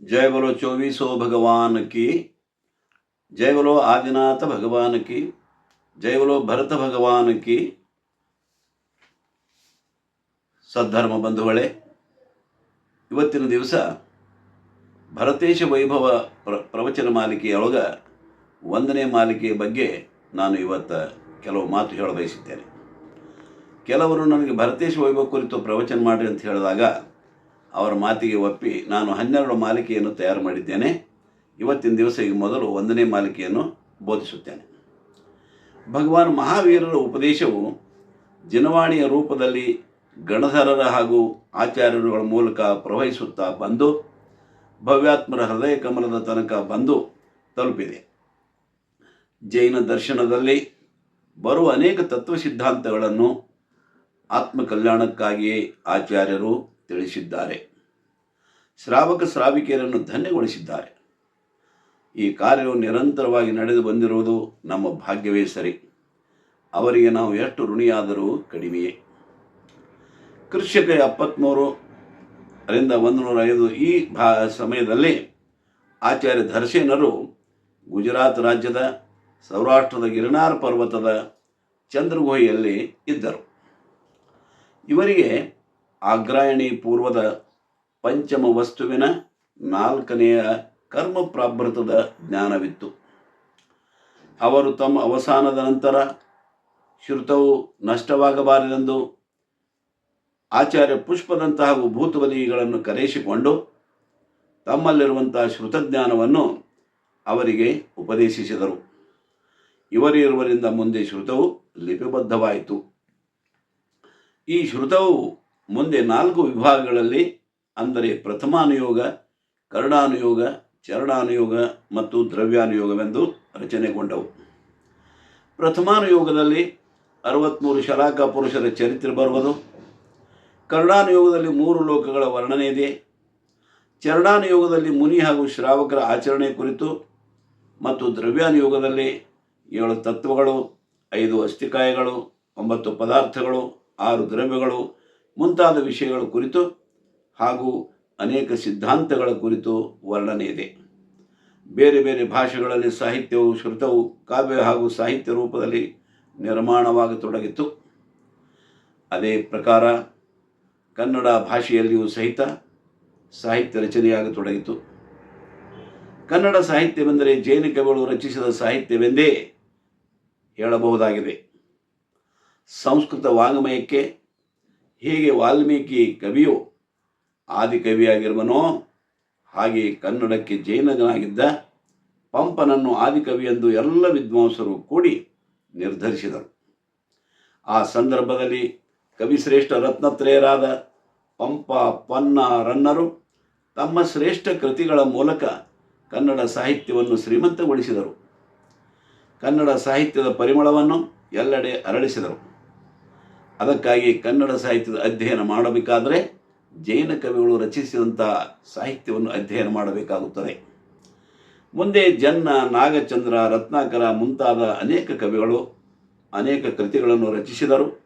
जय बोलो चौबीसो भगवान की जय बोलो आदिनाथ भगवान की जय बोलो ಭರತ ಭಗವಾನ್ ಕಿ ಸದ್ಧರ್ಮ ಬಂಧುಗಳೇ ಇವತ್ತಿನ ದಿವಸ ಭರತೇಶ ವೈಭವ ಪ್ರ ಪ್ರವಚನ ಮಾಲಿಕೆಯೊಳಗ ಒಂದನೇ ಮಾಲಿಕೆಯ ಬಗ್ಗೆ ನಾನು ಇವತ್ತು ಕೆಲವು ಮಾತು ಹೇಳ ಬಯಸಿದ್ದೇನೆ ಕೆಲವರು ನನಗೆ ಭರತೇಶ ವೈಭವ ಕುರಿತು ಪ್ರವಚನ ಮಾಡಿರಿ ಅಂತ ಹೇಳಿದಾಗ ಅವರ ಮಾತಿಗೆ ಒಪ್ಪಿ ನಾನು ಹನ್ನೆರಡು ಮಾಲಿಕೆಯನ್ನು ತಯಾರು ಮಾಡಿದ್ದೇನೆ. ಇವತ್ತಿನ ದಿವಸ ಈಗ ಮೊದಲು ಒಂದನೇ ಮಾಲಿಕೆಯನ್ನು ಬೋಧಿಸುತ್ತೇನೆ. ಭಗವಾನ್ ಮಹಾವೀರರ ಉಪದೇಶವು ಜನವಾಣಿಯ ರೂಪದಲ್ಲಿ ಗಣಧರರ ಹಾಗೂ ಆಚಾರ್ಯರುಗಳ ಮೂಲಕ ಪ್ರವಹಿಸುತ್ತಾ ಬಂದು, ಭವ್ಯಾತ್ಮರ ಹೃದಯ ಕಮಲದ ತನಕ ಬಂದು ತಲುಪಿದೆ. ಜೈನ ದರ್ಶನದಲ್ಲಿ ಬರುವ ಅನೇಕ ತತ್ವ ಸಿದ್ಧಾಂತಗಳನ್ನು ಆತ್ಮಕಲ್ಯಾಣಕ್ಕಾಗಿಯೇ ಆಚಾರ್ಯರು ತಿಳಿಸಿದ್ದಾರೆ. ಶ್ರಾವಕ ಶ್ರಾವಿಕೆಯರನ್ನು ಧನ್ಯಗೊಳಿಸಿದ್ದಾರೆ. ಈ ಕಾರ್ಯವು ನಿರಂತರವಾಗಿ ನಡೆದು ಬಂದಿರುವುದು ನಮ್ಮ ಭಾಗ್ಯವೇ ಸರಿ. ಅವರಿಗೆ ನಾವು ಎಷ್ಟು ಋಣಿಯಾದರೂ ಕಡಿಮೆಯೇ. ಕೃಷಿಕ ಎಪ್ಪತ್ತ್ಮೂರು ರಿಂದ ಒಂದು ನೂರ ಐದು ಈ ಭಾ ಸಮಯದಲ್ಲಿ ಆಚಾರ್ಯ ಧರ್ಸೇನರು ಗುಜರಾತ್ ರಾಜ್ಯದ ಸೌರಾಷ್ಟ್ರದ ಗಿರಿನಾರ್ ಪರ್ವತದ ಚಂದ್ರಗುಹೆಯಲ್ಲಿ ಇದ್ದರು. ಇವರಿಗೆ ಆಗ್ರಾಯಣಿ ಪೂರ್ವದ ಪಂಚಮ ವಸ್ತುವಿನ ನಾಲ್ಕನೆಯ ಕರ್ಮ ಪ್ರಾಭೃತದ ಜ್ಞಾನವಿತ್ತು. ಅವರು ತಮ್ಮ ಅವಸಾನದ ನಂತರ ಶ್ರುತವು ನಷ್ಟವಾಗಬಾರದೆಂದು ಆಚಾರ್ಯ ಪುಷ್ಪದಂತಹ ಭೂತಬಲಿಗಳನ್ನು ಕರೆಸಿಕೊಂಡು ತಮ್ಮಲ್ಲಿರುವಂತಹ ಶ್ರುತಜ್ಞಾನವನ್ನು ಅವರಿಗೆ ಉಪದೇಶಿಸಿದರು. ಇವರಿರುವರಿಂದ ಮುಂದೆ ಶ್ರುತವು ಲಿಪಿಬದ್ಧವಾಯಿತು. ಈ ಶ್ರುತವು ಮುಂದೆ ನಾಲ್ಕು ವಿಭಾಗಗಳಲ್ಲಿ ಅಂದರೆ ಪ್ರಥಮಾನುಯೋಗ, ಕರುಣಾನುಯೋಗ, ಚರಣಾನುಯೋಗ ಮತ್ತು ದ್ರವ್ಯಾನುಯೋಗವೆಂದು ರಚನೆಗೊಂಡವು. ಪ್ರಥಮಾನುಯೋಗದಲ್ಲಿ ಅರವತ್ತ್ಮೂರು ಶಲಾಕ ಪುರುಷರ ಚರಿತ್ರೆ ಬರುವುದು. ಕರ್ಣಾನುಯೋಗದಲ್ಲಿ ಮೂರು ಲೋಕಗಳ ವರ್ಣನೆ ಇದೆ. ಚರಣಾನುಯೋಗದಲ್ಲಿ ಮುನಿ ಹಾಗೂ ಶ್ರಾವಕರ ಆಚರಣೆ ಕುರಿತು ಮತ್ತು ದ್ರವ್ಯಾನುಯೋಗದಲ್ಲಿ ಏಳು ತತ್ವಗಳು, ಐದು ಅಸ್ಥಿಕಾಯಗಳು, ಒಂಬತ್ತು ಪದಾರ್ಥಗಳು, ಆರು ದ್ರವ್ಯಗಳು ಮುಂತಾದ ವಿಷಯಗಳ ಕುರಿತು ಹಾಗೂ ಅನೇಕ ಸಿದ್ಧಾಂತಗಳ ಕುರಿತು ವರ್ಣನೆ ಇದೆ. ಬೇರೆ ಬೇರೆ ಭಾಷೆಗಳಲ್ಲಿ ಸಾಹಿತ್ಯವು, ಶ್ರುತವು, ಕಾವ್ಯ ಹಾಗೂ ಸಾಹಿತ್ಯ ರೂಪದಲ್ಲಿ ನಿರ್ಮಾಣವಾಗತೊಡಗಿತು ಅದೇ ಪ್ರಕಾರ ಕನ್ನಡ ಭಾಷೆಯಲ್ಲಿಯೂ ಸಹಿತ ಸಾಹಿತ್ಯ ರಚನೆಯಾಗತೊಡಗಿತು ಕನ್ನಡ ಸಾಹಿತ್ಯವೆಂದರೆ ಜೈನ ಕವಿಗಳು ರಚಿಸಿದ ಸಾಹಿತ್ಯವೆಂದೇ ಹೇಳಬಹುದಾಗಿದೆ. ಸಂಸ್ಕೃತ ವಾಂಗ್ಮಯಕ್ಕೆ ಹೇಗೆ ವಾಲ್ಮೀಕಿ ಕವಿಯು ಆದಿಕವಿಯಾಗಿರುವನೋ ಹಾಗೆ ಕನ್ನಡಕ್ಕೆ ಜೈನಗನಾಗಿದ್ದ ಪಂಪನನ್ನು ಆದಿಕವಿ ಎಂದು ಎಲ್ಲ ವಿದ್ವಾಂಸರು ಕೂಡಿ ನಿರ್ಧರಿಸಿದರು. ಆ ಸಂದರ್ಭದಲ್ಲಿ ಕವಿಶ್ರೇಷ್ಠ ರತ್ನತ್ರೇಯರಾದ ಪಂಪ ಪನ್ನ ರನ್ನರು ತಮ್ಮ ಶ್ರೇಷ್ಠ ಕೃತಿಗಳ ಮೂಲಕ ಕನ್ನಡ ಸಾಹಿತ್ಯವನ್ನು ಶ್ರೀಮಂತಗೊಳಿಸಿದರು. ಕನ್ನಡ ಸಾಹಿತ್ಯದ ಪರಿಮಳವನ್ನು ಎಲ್ಲೆಡೆ ಅರಳಿಸಿದರು. ಅದಕ್ಕಾಗಿ ಕನ್ನಡ ಸಾಹಿತ್ಯದ ಅಧ್ಯಯನ ಮಾಡಬೇಕಾದರೆ ಜೈನ ಕವಿಗಳು ರಚಿಸಿದಂಥ ಸಾಹಿತ್ಯವನ್ನು ಅಧ್ಯಯನ ಮಾಡಬೇಕಾಗುತ್ತದೆ. ಮುಂದೆ ಜನ್ನ, ನಾಗಚಂದ್ರ, ರತ್ನಾಕರ ಮುಂತಾದ ಅನೇಕ ಕವಿಗಳು ಅನೇಕ ಕೃತಿಗಳನ್ನು ರಚಿಸಿದರು.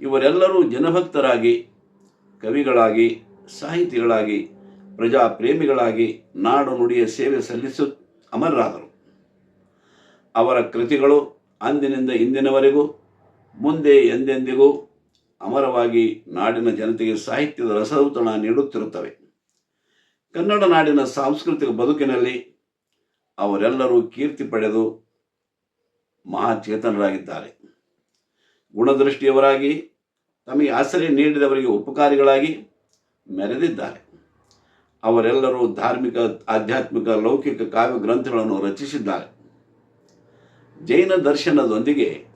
ಇವರೆಲ್ಲರೂ ಜನಭಕ್ತರಾಗಿ, ಕವಿಗಳಾಗಿ, ಸಾಹಿತಿಗಳಾಗಿ, ಪ್ರಜಾಪ್ರೇಮಿಗಳಾಗಿ, ನಾಡು ನುಡಿಯ ಸೇವೆ ಸಲ್ಲಿಸು ಅಮರರಾದರು. ಅವರ ಕೃತಿಗಳು ಅಂದಿನಿಂದ ಇಂದಿನವರೆಗೂ, ಮುಂದೆ ಎಂದೆಂದಿಗೂ ಅಮರವಾಗಿ ನಾಡಿನ ಜನತೆಗೆ ಸಾಹಿತ್ಯದ ರಸೌತಣ ನೀಡುತ್ತಿರುತ್ತವೆ. ಕನ್ನಡ ನಾಡಿನ ಸಾಂಸ್ಕೃತಿಕ ಬದುಕಿನಲ್ಲಿ ಅವರೆಲ್ಲರೂ ಕೀರ್ತಿ ಪಡೆದು ಮಹಾಚೇತನರಾಗಿದ್ದಾರೆ. ಗುಣದೃಷ್ಟಿಯವರಾಗಿ, ತಮಗೆ ಆಶ್ರಯ ನೀಡಿದವರಿಗೆ ಉಪಕಾರಿಗಳಾಗಿ ಮೆರೆದಿದ್ದಾರೆ. ಅವರೆಲ್ಲರೂ ಧಾರ್ಮಿಕ, ಆಧ್ಯಾತ್ಮಿಕ, ಲೌಕಿಕ ಕಾವ್ಯ ಗ್ರಂಥಗಳನ್ನು ರಚಿಸಿದ್ದಾರೆ. ಜೈನ ದರ್ಶನದೊಂದಿಗೆ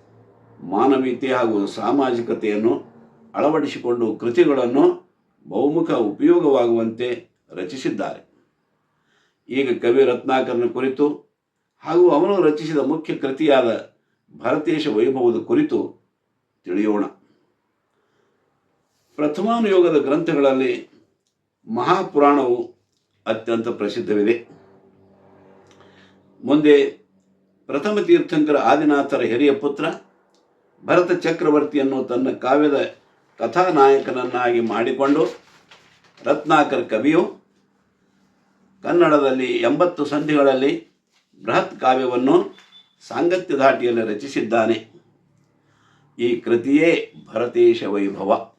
ಮಾನವೀಯತೆ ಹಾಗೂ ಸಾಮಾಜಿಕತೆಯನ್ನು ಅಳವಡಿಸಿಕೊಂಡು ಕೃತಿಗಳನ್ನು ಬಹುಮುಖ ಉಪಯೋಗವಾಗುವಂತೆ ರಚಿಸಿದ್ದಾರೆ. ಈಗ ಕವಿ ರತ್ನಾಕರನ ಕುರಿತು ಹಾಗೂ ಅವನು ರಚಿಸಿದ ಮುಖ್ಯ ಕೃತಿಯಾದ ಭಾರತೇಶ ವೈಭವದ ಕುರಿತು ತಿಳಿಯೋಣ. ಪ್ರಥಮಾನುಯೋಗದ ಗ್ರಂಥಗಳಲ್ಲಿ ಮಹಾಪುರಾಣವು ಅತ್ಯಂತ ಪ್ರಸಿದ್ಧವಿದೆ. ಮುಂದೆ ಪ್ರಥಮ ತೀರ್ಥಂಕರ ಆದಿನಾಥರ ಹಿರಿಯ ಪುತ್ರ ಭರತ ಚಕ್ರವರ್ತಿಯನ್ನು ತನ್ನ ಕಾವ್ಯದ ಕಥಾನಾಯಕನನ್ನಾಗಿ ಮಾಡಿಕೊಂಡು ರತ್ನಾಕರ್ ಕವಿಯು ಕನ್ನಡದಲ್ಲಿ ಎಂಬತ್ತು ಸಂಧಿಗಳಲ್ಲಿ ಬೃಹತ್ ಕಾವ್ಯವನ್ನು ಸಾಂಗತ್ಯ ಧಾಟಿಯಲ್ಲಿ ರಚಿಸಿದ್ದಾನೆ. ಈ ಕೃತಿಯೇ ಭರತೇಶ ವೈಭವ.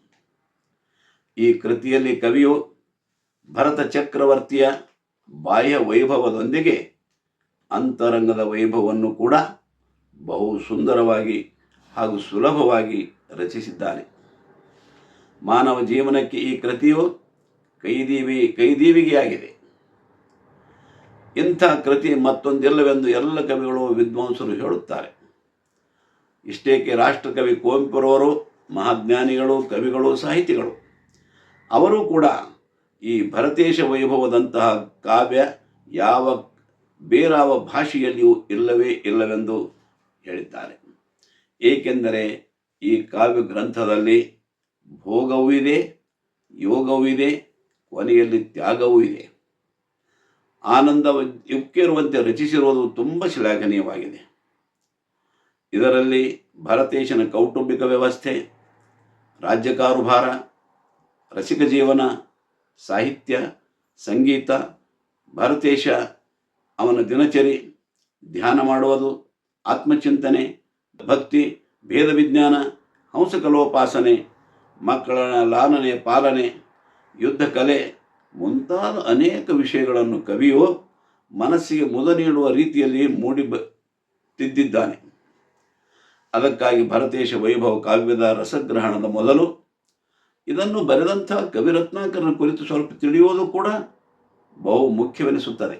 ಈ ಕೃತಿಯಲ್ಲಿ ಕವಿಯು ಭರತ ಚಕ್ರವರ್ತಿಯ ಬಾಹ್ಯ ವೈಭವದೊಂದಿಗೆ ಅಂತರಂಗದ ವೈಭವವನ್ನು ಕೂಡ ಬಹು ಸುಂದರವಾಗಿ ಹಾಗೂ ಸುಲಭವಾಗಿ ರಚಿಸಿದ್ದಾನೆ. ಮಾನವ ಜೀವನಕ್ಕೆ ಈ ಕೃತಿಯು ಕೈದೀವಿ, ಕೈದೀವಿಗೆಯಾಗಿದೆ. ಇಂಥ ಕೃತಿ ಮತ್ತೊಂದಿಲ್ಲವೆಂದು ಎಲ್ಲ ಕವಿಗಳು ವಿದ್ವಾಂಸರು ಹೇಳುತ್ತಾರೆ. ಇಷ್ಟೇಕೆ ರಾಷ್ಟ್ರಕವಿ ಕುವೆಂಪುರವರು ಮಹಾಜ್ಞಾನಿಗಳು, ಕವಿಗಳು, ಸಾಹಿತಿಗಳು. ಅವರು ಕೂಡ ಈ ಭರತೇಶ ವೈಭವದಂತಹ ಕಾವ್ಯ ಯಾವ ಬೇರಾವ ಭಾಷೆಯಲ್ಲಿಯೂ ಇಲ್ಲವೇ ಇಲ್ಲವೆಂದು ಹೇಳಿದ್ದಾರೆ. ಏಕೆಂದರೆ ಈ ಕಾವ್ಯ ಗ್ರಂಥದಲ್ಲಿ ಭೋಗವೂ ಇದೆ, ಯೋಗವೂ ಇದೆ, ಕೊನೆಯಲ್ಲಿ ತ್ಯಾಗವೂ ಇದೆ. ಆನಂದ ಯುಕ್ಕಿರುವಂತೆ ರಚಿಸಿರುವುದು ತುಂಬ ಶ್ಲಾಘನೀಯವಾಗಿದೆ. ಇದರಲ್ಲಿ ಭರತೇಶನ ಕೌಟುಂಬಿಕ ವ್ಯವಸ್ಥೆ, ರಾಜ್ಯ ಕಾರುಭಾರ, ರಸಿಕ ಜೀವನ, ಸಾಹಿತ್ಯ, ಸಂಗೀತ, ಭರತೇಶ, ಅವನ ದಿನಚರಿ, ಧ್ಯಾನ ಮಾಡುವುದು, ಆತ್ಮಚಿಂತನೆ, ಭಕ್ತಿ, ಭೇದ ವಿಜ್ಞಾನ, ಹಂಸಕಲೋಪಾಸನೆ ಮಕ್ಕಳ ಲಾಲನೆ, ಪಾಲನೆ, ಯುದ್ಧ ಕಲೆ ಮುಂತಾದ ಅನೇಕ ವಿಷಯಗಳನ್ನು ಕವಿಯು ಮನಸ್ಸಿಗೆ ಮುದ ನೀಡುವ ರೀತಿಯಲ್ಲಿ ಮೂಡಿ ತಿದ್ದಿದ್ದಾನೆ. ಅದಕ್ಕಾಗಿ ಭರತೇಶ ವೈಭವ ಕಾವ್ಯದ ರಸಗ್ರಹಣದ ಮೊದಲು ಇದನ್ನು ಬರೆದಂಥ ಕವಿರತ್ನಾಕರನ ಕುರಿತು ಸ್ವಲ್ಪ ತಿಳಿಯುವುದು ಕೂಡ ಬಹು ಮುಖ್ಯವೆನಿಸುತ್ತದೆ.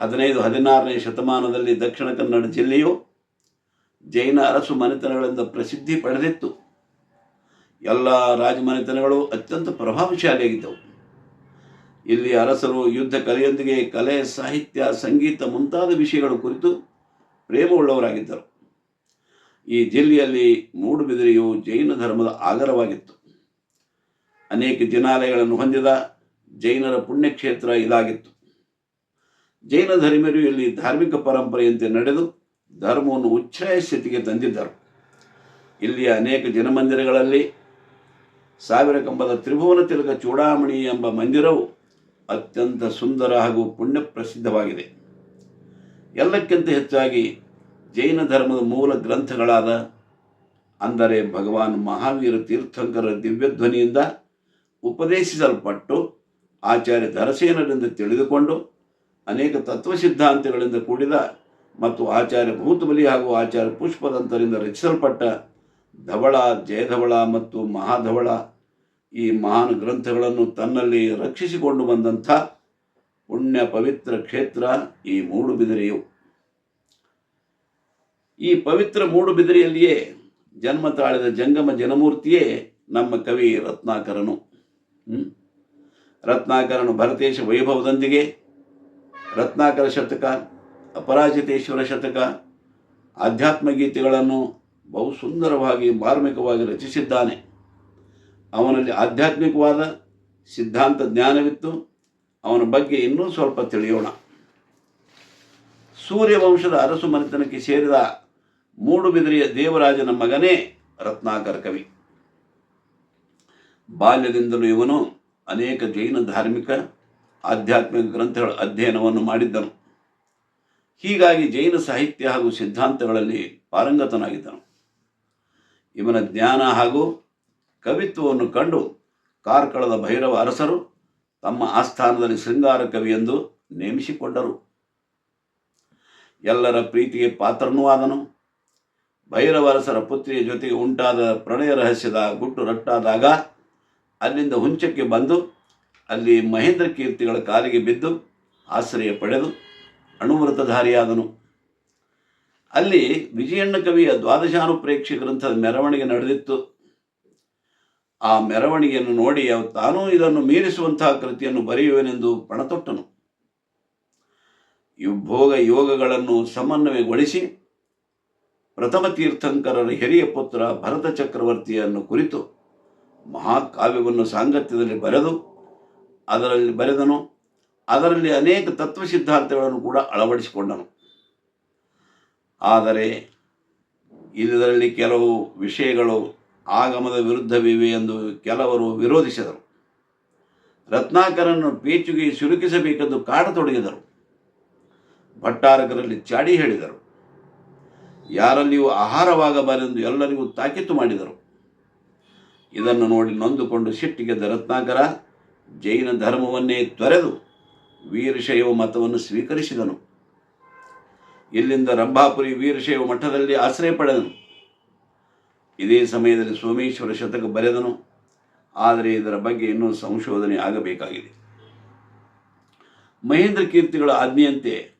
ಹದಿನೈದು, ಹದಿನಾರನೇ ಶತಮಾನದಲ್ಲಿ ದಕ್ಷಿಣ ಕನ್ನಡ ಜಿಲ್ಲೆಯು ಜೈನ ಅರಸು ಮನೆತನಗಳಿಂದ ಪ್ರಸಿದ್ಧಿ ಪಡೆದಿತ್ತು. ಎಲ್ಲ ರಾಜಮನೆತನಗಳು ಅತ್ಯಂತ ಪ್ರಭಾವಶಾಲಿಯಾಗಿದ್ದವು. ಇಲ್ಲಿ ಅರಸರು ಯುದ್ಧ ಕಲೆಯೊಂದಿಗೆ ಕಲೆ, ಸಾಹಿತ್ಯ, ಸಂಗೀತ ಮುಂತಾದ ವಿಷಯಗಳ ಕುರಿತು ಪ್ರೇಮವುಳ್ಳವರಾಗಿದ್ದರು. ಈ ಜಿಲ್ಲೆಯಲ್ಲಿ ಮೂಡುಬಿದಿರೆಯು ಜೈನ ಧರ್ಮದ ಆಗರವಾಗಿತ್ತು ಅನೇಕ ದಿನಾಲಯಗಳನ್ನು ಹೊಂದಿದ ಜೈನರ ಪುಣ್ಯಕ್ಷೇತ್ರ ಇದಾಗಿತ್ತು. ಜೈನ ಧರ್ಮೀಯರು ಇಲ್ಲಿ ಧಾರ್ಮಿಕ ಪರಂಪರೆಯಂತೆ ನಡೆದು ಧರ್ಮವನ್ನು ಉಚ್ಛ್ರಾಯ ಸ್ಥಿತಿಗೆ ತಂದಿದ್ದರು. ಇಲ್ಲಿಯ ಅನೇಕ ಜನಮಂದಿರಗಳಲ್ಲಿ ಸಾವಿರ ಕಂಬದ ತ್ರಿಭುವನ ತಿಲಕ ಚೂಡಾಮಣಿ ಎಂಬ ಮಂದಿರವು ಅತ್ಯಂತ ಸುಂದರ ಹಾಗೂ ಪುಣ್ಯ ಪ್ರಸಿದ್ಧವಾಗಿದೆ. ಎಲ್ಲಕ್ಕಿಂತ ಹೆಚ್ಚಾಗಿ ಜೈನ ಧರ್ಮದ ಮೂಲ ಗ್ರಂಥಗಳಾದ ಅಂದರೆ ಭಗವಾನ್ ಮಹಾವೀರ ತೀರ್ಥಂಕರ ದಿವ್ಯಧ್ವನಿಯಿಂದ ಉಪದೇಶಿಸಲ್ಪಟ್ಟು ಆಚಾರ್ಯ ಧರಸೇನರಿಂದ ತಿಳಿದುಕೊಂಡು ಅನೇಕ ತತ್ವ ಸಿದ್ಧಾಂತಗಳಿಂದ ಕೂಡಿದ ಮತ್ತು ಆಚಾರ್ಯ ಭೂತಬಲಿ ಹಾಗೂ ಆಚಾರ್ಯ ಪುಷ್ಪದಂತರಿಂದ ರಚಿಸಲ್ಪಟ್ಟ ಧವಳ, ಜಯಧವಳ ಮತ್ತು ಮಹಾಧವಳ ಈ ಮಹಾನ್ ಗ್ರಂಥಗಳನ್ನು ತನ್ನಲ್ಲಿ ರಕ್ಷಿಸಿಕೊಂಡು ಬಂದಂಥ ಪುಣ್ಯ ಪವಿತ್ರ ಕ್ಷೇತ್ರ ಈ ಮೂಡುಬಿದಿರೆಯು ಈ ಪವಿತ್ರ ಮೂಡುಬಿದಿರೆಯಲ್ಲಿಯೇ ಜನ್ಮ ತಾಳಿದ ಜಂಗಮ ಜನಮೂರ್ತಿಯೇ ನಮ್ಮ ಕವಿ ರತ್ನಾಕರನು? ರತ್ನಾಕರನು ಭರತೇಶ ವೈಭವದೊಂದಿಗೆ, ರತ್ನಾಕರ ಶತಕ, ಅಪರಾಜಿತೇಶ್ವರ ಶತಕ ಆಧ್ಯಾತ್ಮ ಗೀತೆಗಳನ್ನು ಬಹು ಸುಂದರವಾಗಿ ಮಾರ್ಮಿಕವಾಗಿ ರಚಿಸಿದ್ದಾನೆ. ಅವನಲ್ಲಿ ಆಧ್ಯಾತ್ಮಿಕವಾದ ಸಿದ್ಧಾಂತ ಜ್ಞಾನವಿತ್ತು. ಅವನ ಬಗ್ಗೆ ಇನ್ನೂ ಸ್ವಲ್ಪ ತಿಳಿಯೋಣ. ಸೂರ್ಯವಂಶದ ಅರಸು ಮನೆತನಕ್ಕೆ ಸೇರಿದ ಮೂಡುಬಿದಿರೆಯ ದೇವರಾಜನ ಮಗನೇ ರತ್ನಾಕರ ಕವಿ. ಬಾಲ್ಯದಿಂದಲೂ ಇವನು ಅನೇಕ ಜೈನ ಧಾರ್ಮಿಕ, ಆಧ್ಯಾತ್ಮಿಕ ಗ್ರಂಥಗಳ ಅಧ್ಯಯನವನ್ನು ಮಾಡಿದ್ದನು. ಹೀಗಾಗಿ ಜೈನ ಸಾಹಿತ್ಯ ಹಾಗೂ ಸಿದ್ಧಾಂತಗಳಲ್ಲಿ ಪಾರಂಗತನಾಗಿದ್ದನು. ಇವನ ಜ್ಞಾನ ಹಾಗೂ ಕವಿತ್ವವನ್ನು ಕಂಡು ಕಾರ್ಕಳದ ಭೈರವ ಅರಸರು ತಮ್ಮ ಆಸ್ಥಾನದಲ್ಲಿ ಶೃಂಗಾರ ಕವಿ ಎಂದು ನೇಮಿಸಿಕೊಂಡರು. ಎಲ್ಲರ ಪ್ರೀತಿಗೆ ಪಾತ್ರನೂ ಆದನು. ಭೈರವರಸರ ಪುತ್ರಿಯ ಜೊತೆಗೆ ಉಂಟಾದ ಪ್ರಣಯ ರಹಸ್ಯದ ಗುಟ್ಟು ರಟ್ಟಾದಾಗ ಅಲ್ಲಿಂದ ಹುಂಚಕ್ಕೆ ಬಂದು ಅಲ್ಲಿ ಮಹೇಂದ್ರ ಕೀರ್ತಿಗಳ ಕಾಲಿಗೆ ಬಿದ್ದು ಆಶ್ರಯ ಪಡೆದು ಅಣುವೃತಧಾರಿಯಾದನು ಅಲ್ಲಿ ವಿಜಯಣ್ಣ ಕವಿಯ ದ್ವಾದಶಾನುಪ್ರೇಕ್ಷೆ ಗ್ರಂಥದ ಮೆರವಣಿಗೆ ನಡೆದಿತ್ತು. ಆ ಮೆರವಣಿಗೆಯನ್ನು ನೋಡಿ ತಾನೂ ಇದನ್ನು ಮೀರಿಸುವಂತಹ ಕೃತಿಯನ್ನು ಬರೆಯುವೆನೆಂದು ಪಣತೊಟ್ಟನು. ಭೋಗ ಯೋಗಗಳನ್ನು ಸಮನ್ವಯಗೊಳಿಸಿ ಪ್ರಥಮ ತೀರ್ಥಂಕರರ ಹಿರಿಯ ಪುತ್ರ ಭರತ ಚಕ್ರವರ್ತಿಯನ್ನು ಕುರಿತು ಮಹಾಕಾವ್ಯವನ್ನು ಸಾಂಗತ್ಯದಲ್ಲಿ ಬರೆದು, ಅದರಲ್ಲಿ ಬರೆದನು. ಅದರಲ್ಲಿ ಅನೇಕ ತತ್ವ ಸಿದ್ಧಾಂತಗಳನ್ನು ಕೂಡ ಅಳವಡಿಸಿಕೊಂಡನು. ಆದರೆ ಇದರಲ್ಲಿ ಕೆಲವು ವಿಷಯಗಳು ಆಗಮದ ವಿರುದ್ಧವಿವೆ ಎಂದು ಕೆಲವರು ವಿರೋಧಿಸಿದರು. ರತ್ನಾಕರನ್ನು ಪೇಚುಗೆ ಸಿಲುಕಿಸಬೇಕೆಂದು ಕಾಡತೊಡಗಿದರು ಭಟ್ಟಾರಕರಲ್ಲಿ ಚಾಡಿ ಹೇಳಿದರು. ಯಾರಲ್ಲಿಯೂ ಆಹಾರವಾಗಬಾರೆಂದು ಎಲ್ಲರಿಗೂ ತಾಕೀತು ಮಾಡಿದರು. ಇದನ್ನು ನೋಡಿ ನೊಂದುಕೊಂಡು ಸಿಟ್ಟಿಗೆದ್ದ ರತ್ನಾಕರ ಜೈನ ಧರ್ಮವನ್ನೇ ತೊರೆದು ವೀರಶೈವ ಮತವನ್ನು ಸ್ವೀಕರಿಸಿದನು. ಇಲ್ಲಿಂದ ರಂಭಾಪುರಿ ವೀರಶೈವ ಮಠದಲ್ಲಿ ಆಶ್ರಯ ಪಡೆದನು. ಇದೇ ಸಮಯದಲ್ಲಿ ಸೋಮೇಶ್ವರ ಶತಕ ಬರೆದನು. ಆದರೆ ಇದರ ಬಗ್ಗೆ ಇನ್ನೂ ಸಂಶೋಧನೆ ಆಗಬೇಕಾಗಿದೆ. ಮಹೇಂದ್ರ ಕೀರ್ತಿಗಳ ಆಜ್ಞೆಯಂತೆ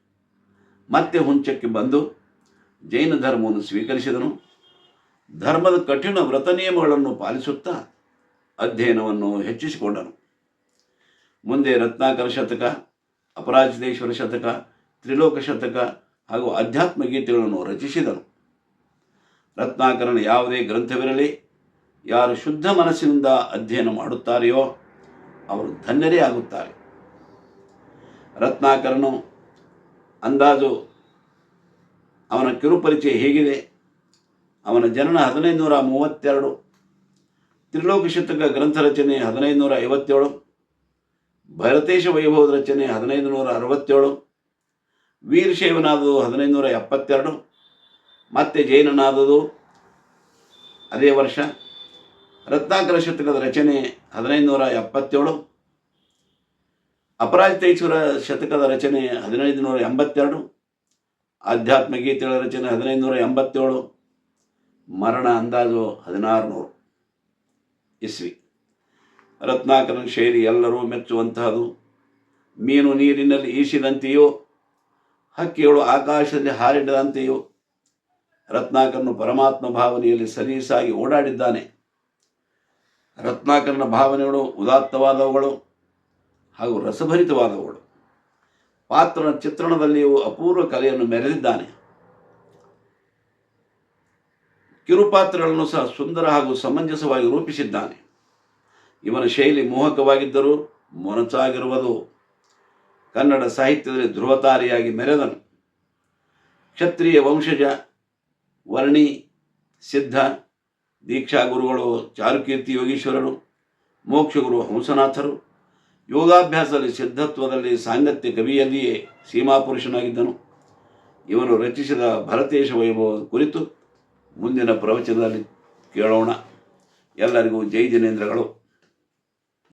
ಮತ್ತೆ ಹುಂಚಕ್ಕೆ ಬಂದು ಜೈನ ಧರ್ಮವನ್ನು ಸ್ವೀಕರಿಸಿದನು. ಧರ್ಮದ ಕಠಿಣ ವ್ರತ ನಿಯಮಗಳನ್ನು ಪಾಲಿಸುತ್ತಾ ಅಧ್ಯಯನವನ್ನು ಹೆಚ್ಚಿಸಿಕೊಂಡನು. ಮುಂದೆ ರತ್ನಾಕರ ಶತಕ, ಅಪರಾಜಿತೇಶ್ವರ ಶತಕ, ತ್ರಿಲೋಕ ಶತಕ ಹಾಗೂ ಅಧ್ಯಾತ್ಮ ಗೀತೆಗಳನ್ನು ರಚಿಸಿದನು. ರತ್ನಾಕರನ ಯಾವುದೇ ಗ್ರಂಥವಿರಲಿ, ಯಾರು ಶುದ್ಧ ಮನಸ್ಸಿನಿಂದ ಅಧ್ಯಯನ ಮಾಡುತ್ತಾರೆಯೋ ಅವರು ಧನ್ಯರೇ ಆಗುತ್ತಾರೆ. ರತ್ನಾಕರನು ಅಂದಾಜು ಅವನ ಕಿರುಪರಿಚಯ ಹೇಗಿದೆ. ಅವನ ಜನನ ಹದಿನೈದು ನೂರ ಮೂವತ್ತೆರಡು, ತ್ರಿಲೋಕ ಶತಕ ಗ್ರಂಥ ರಚನೆ ಹದಿನೈದು ನೂರ ಐವತ್ತೇಳು, ಭರತೇಶ ವೈಭವದ ರಚನೆ ಹದಿನೈದು ನೂರ ಅರವತ್ತೇಳು, ವೀರಶೈವನಾದದು ಹದಿನೈದು ನೂರ ಎಪ್ಪತ್ತೆರಡು ಮತ್ತೆ ಜೈನನಾದದು ಅದೇ ವರ್ಷ ರತ್ನಾಕರ ಶತಕದ ರಚನೆ ಹದಿನೈದುನೂರ ಎಪ್ಪತ್ತೇಳು. ಅಪರಾಜಿತೇಶ್ವರ ಶತಕದ ರಚನೆ ಹದಿನೈದು ನೂರ ಎಂಬತ್ತೆರಡು. ಆಧ್ಯಾತ್ಮ ಗೀತೆಗಳ ರಚನೆ ಹದಿನೈದು ನೂರ ಎಂಬತ್ತೇಳು. ಮರಣ ಅಂದಾಜು ಹದಿನಾರು ನೂರು ಇಸ್ವಿ. ರತ್ನಾಕರನ ಶೈಲಿ ಎಲ್ಲರೂ ಮೆಚ್ಚುವಂತಹದು. ಮೀನು ನೀರಿನಲ್ಲಿ ಈಸಿದಂತೆಯೋ ಹಕ್ಕಿಗಳು ಆಕಾಶದಲ್ಲಿ ಹಾರಿಡದಂತೆಯೋ ರತ್ನಾಕರನು ಪರಮಾತ್ಮ ಭಾವನೆಯಲ್ಲಿ ಸಲೀಸಾಗಿ ಓಡಾಡಿದ್ದಾನೆ. ರತ್ನಾಕರನ ಭಾವನೆಗಳು ಉದಾತ್ತವಾದವುಗಳು ಹಾಗೂ ರಸಭರಿತವಾದವುಗಳು. ಪಾತ್ರನ ಚಿತ್ರಣದಲ್ಲಿಯೂ ಅಪೂರ್ವ ಕಲೆಯನ್ನು ಮೆರೆದಿದ್ದಾನೆ. ಕಿರುಪಾತ್ರಗಳನ್ನು ಸಹ ಸುಂದರ ಹಾಗೂ ಸಮಂಜಸವಾಗಿ ರೂಪಿಸಿದ್ದಾನೆ. ಇವನ ಶೈಲಿ ಮೋಹಕವಾಗಿದ್ದರೂ ಮೊನಚಾಗಿರುವುದು ಕನ್ನಡ ಸಾಹಿತ್ಯದಲ್ಲಿ ಧ್ರುವತಾರಿಯಾಗಿ ಮೆರೆದನು. ಕ್ಷತ್ರಿಯ ವಂಶಜ ವರ್ಣಿ, ಸಿದ್ಧ, ದೀಕ್ಷಾ ಗುರುಗಳು, ಚಾರುಕೀರ್ತಿ ಯೋಗೀಶ್ವರರು ಮೋಕ್ಷಗುರು ಹಂಸನಾಥರು, ಯೋಗಾಭ್ಯಾಸದಲ್ಲಿ ಸಿದ್ಧತ್ವದಲ್ಲಿ ಸಾಂಗತ್ಯ ಕವಿಯಲ್ಲಿಯೇ ಸೀಮಾಪುರುಷನಾಗಿದ್ದನು. ಇವನು ರಚಿಸಿದ ಭರತೇಶ ವೈಭವ ಕುರಿತು ಮುಂದಿನ ಪ್ರವಚನದಲ್ಲಿ ಕೇಳೋಣ. ಎಲ್ಲರಿಗೂ ಜೈ ಜಿನೇಂದ್ರಗಳು.